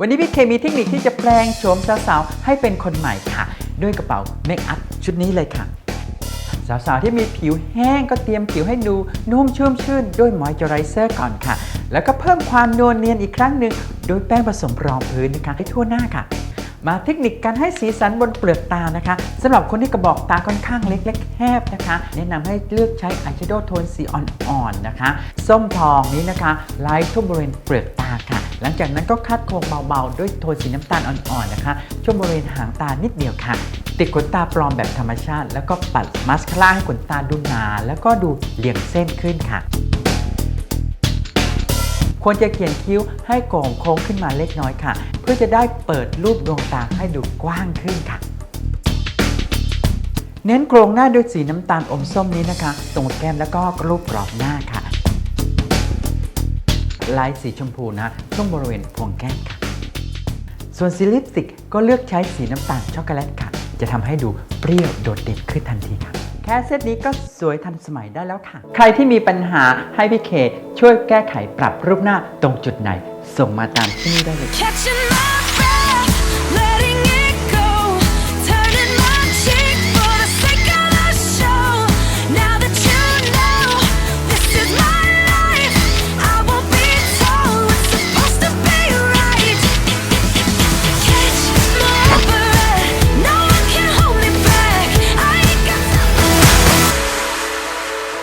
วันนี้พี่เคมีเทคนิคที่จะแปลงโฉมสาวๆให้เป็นคนใหม่ค่ะ ด้วยกระเป๋าเมคอัพชุดนี้เลยค่ะ สาวๆที่มีผิวแห้งก็เตรียมผิวให้ดูนุ่มชุ่มชื่นด้วยมอยเจอไรเซอร์ก่อนค่ะ แล้วก็เพิ่มความนวลเนียนอีกครั้งหนึ่งโดยแป้งผสมรองพื้นนะคะให้ทั่วหน้าค่ะ มาเทคนิคการให้สีสันบนเปลือกตานะคะสำหรับคนที่กระบอกตาค่อนข้างเล็กและแคบนะคะ แนะนำให้เลือกใช้อายแชโดว์โทนสีอ่อนๆนะคะ ส้มทองนี้นะคะไลท์ทั่วบริเวณเปลือกตาค่ะ หลังจากนั้นก็คัดโครงเบาๆ ด้วยโทนสีน้ำตาลอ่อนๆนะคะ ช่วงบริเวณหางตานิดเดียวค่ะ ติดขนตาปลอมแบบธรรมชาติ แล้วก็ปัดมาสคาร่าให้ขนตาดูหนา แล้วก็ดูเหลี่ยมเส้นขึ้นค่ะควรจะเขียนคิ้วให้โก่งโค้งขึ้นมาเล็กน้อยค่ะ เพื่อจะได้เปิดรูปดวงตาให้ดูกว้างขึ้นค่ะ เน้นโครงหน้าด้วยสีน้ำตาลอมส้มนี้นะคะตรงแก้มแล้วก็รูปกรอบหน้าค่ะ ลายสีชมพูนะช่วงบริเวณพวงแก้มค่ะ ส่วนสีลิปสติกก็เลือกใช้สีน้ำตาลช็อกโกแลตค่ะ จะทำให้ดูเปรี้ยวโดดเด่นขึ้นทันทีค่ะ แค่เซตนี้ก็สวยทันสมัยได้แล้วค่ะ ใครที่มีปัญหาให้พี่เคช่วยแก้ไขปรับรูปหน้าตรงจุดไหน ส่งมาตามที่นี่ได้เลย